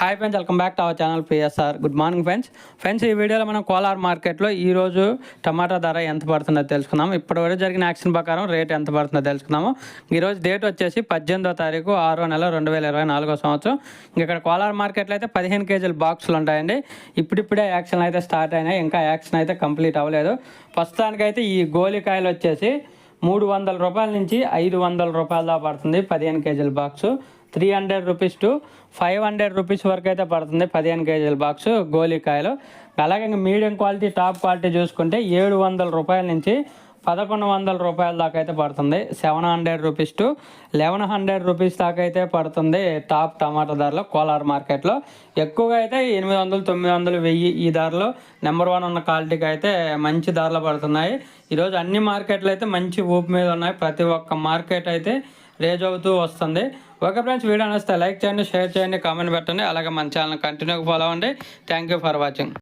Hi friends welcome back to our channel PSR good morning friends friends ఈ వీడియోలో మనం కోలార్ మార్కెట్లో ఈరోజు టమాటా ధర ఎంత పడుతుందో తెలుసుకుందాం. ఇప్పటివరకు జరిగిన యాక్షన్ ప్రకారం రేట్ ఎంత పడుతుందో తెలుసుకుందాము. ఈరోజు డేట్ వచ్చేసి పద్దెనిమిదో తారీఖు ఆరో నెల రెండు వేల ఇరవై నాలుగో సంవత్సరం. ఇక్కడ కోలార్ మార్కెట్లో అయితే పదిహేను కేజీల బాక్సులు ఉంటాయండి. ఇప్పుడిప్పుడే యాక్షన్ అయితే స్టార్ట్ అయినాయి. ఇంకా యాక్షన్ అయితే కంప్లీట్ అవ్వలేదు. ప్రస్తుతానికైతే ఈ గోలికాయలు వచ్చేసి మూడు వందల రూపాయల నుంచి ఐదు వందల రూపాయల దాకా పడుతుంది పదిహేను కేజీల box. Three hundred rupees to five hundred rupees వరకు అయితే పడుతుంది పదిహేను కేజీల బాక్స్ గోలికాయలు అలాగే ఇంకా మీడియం క్వాలిటీ టాప్ క్వాలిటీ చూసుకుంటే ఏడు వందల రూపాయల నుంచి పదకొండు వందల రూపాయల దాకా అయితే పడుతుంది. Seven hundred rupees to eleven hundred rupees దాకా అయితే పడుతుంది టాప్ టమాటా ధరలో కోలార్ మార్కెట్లో ఎక్కువగా అయితే ఎనిమిది వందలు తొమ్మిది వందలు వెయ్యి ఈ ధరలో నెంబర్ వన్ ఉన్న క్వాలిటీకి అయితే మంచి ధరలు పడుతున్నాయి. ఈరోజు అన్ని మార్కెట్లు అయితే మంచి ఊపు మీద ఉన్నాయి. ప్రతి ఒక్క మార్కెట్ అయితే రేజ్ అవుతూ వస్తుంది. ఓకే ఫ్రెండ్స్ వీడియో నచ్చితే లైక్ చేయండి షేర్ చేయండి కామెంట్ పెట్టండి. అలాగే మన ఛానల్ కంటిన్యూగా ఫాలో అవ్వండి. Thank you for watching.